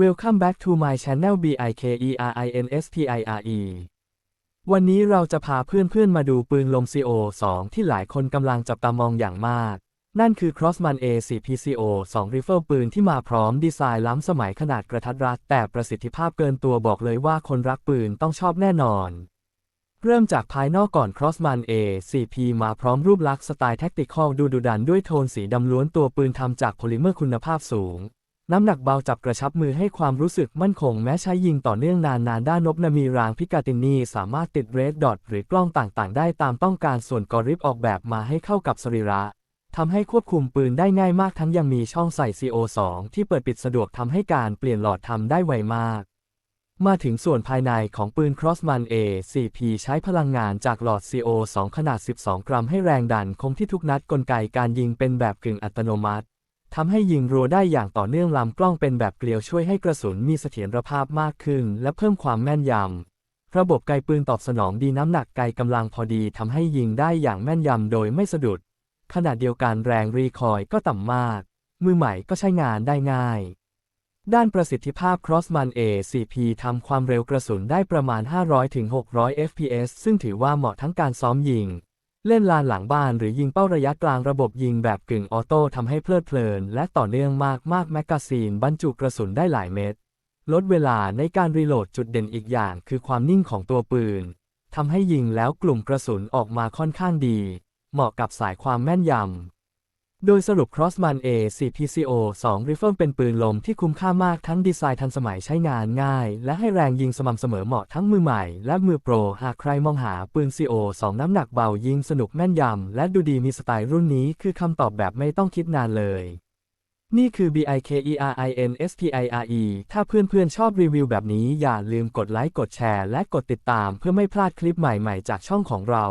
Welcome back to my channel B I K E R I N S T I R E วันนี้เราจะพาเพื่อนๆมาดูปืนลม CO 2 ที่หลายคนกำลังจับตามองอย่างมาก นั่นคือ Crossman A4 PCO 2 Rifle ปืนที่มาพร้อมดีไซน์ล้ำสมัยขนาดกระทัดรัด แต่ประสิทธิภาพเกินตัวบอกเลยว่าคนรักปืนต้องชอบแน่นอน เริ่มจากภายนอกก่อน Crossman A4P มาพร้อมรูปลักษณ์สไตล์แท็กติคอลดูดุดันด้วยโทนสีดำล้วนตัวปืนทำจากโพลิเมอร์คุณภาพสูง น้ำหนักเบาจับกระชับมือให้ความรู้สึกมั่นคงแม้ใช้ยิงต่อเนื่องนานๆ ด้านนบนามีรางพิกาตินีสามารถติดเรดดอทหรือกล้องต่างๆ ได้ตามต้องการส่วนกอริบออกแบบมาให้เข้ากับสรีระทำให้ควบคุมปืนได้ง่ายมากทั้งยังมีช่องใส่ CO2 ที่เปิดปิดสะดวกทำให้การเปลี่ยนหลอดทำได้ไวมาก มาถึงส่วนภายในของปืน Crossman A4P ใช้พลังงานจากหลอด CO2 ขนาด 12 กรัมให้แรงดันคงที่ทุกนัดกลไกการยิงเป็นแบบกึ่งอัตโนมัติ ทำให้ยิงรัวได้อย่างต่อเนื่องลำกล้องเป็นแบบเกลียวช่วยให้กระสุนมีเสถียรภาพมากขึ้น และเพิ่มความแม่นยำ ระบบไกปืนตอบสนองดีน้ำหนักไกกำลังพอดีทำให้ยิงได้อย่างแม่นยำโดยไม่สะดุด ขณะเดียวกันแรงรีคอยก็ต่ำมาก มือใหม่ก็ใช้งานได้ง่าย ด้านประสิทธิภาพ Crossman A4P ทำความเร็วกระสุนได้ประมาณ 500-600 fps ซึ่งถือว่าเหมาะทั้งการซ้อมยิง เล่นลานหลังบ้านหรือยิงเป้าระยะกลางระบบยิงแบบกึ่งออโต้ทำให้เพลิดเพลิน และต่อเนื่องมากมากแมกกาซีนบรรจุกระสุนได้หลายเม็ด ลดเวลาในการรีโหลดจุดเด่นอีกอย่างคือความนิ่งของตัวปืนทำให้ยิงแล้วกลุ่มกระสุนออกมาค่อนข้างดี เหมาะกับสายความแม่นยำ โดยสรุป Crossman A4 PCO 2 Rifle เป็นปืนลมที่คุ้มค่ามากทั้งดีไซน์ทันสมัยใช้งานง่าย และให้แรงยิงสม่ำเสมอเหมาะทั้งมือใหม่ และมือโปร หากใครมองหาปืน CO 2 น้ำหนักเบายิงสนุกแม่นยำ และดูดีมีสไตล์รุ่นนี้คือคำตอบแบบไม่ต้องคิดนานเลย นี่คือ BIKERINSTIRE ถ้าเพื่อนๆชอบรีวิวแบบนี้อย่าลืมกดไลค์กดแชร์ และกดติดตามเพื่อไม่พลาดคลิปใหม่ๆ จากช่องของเรา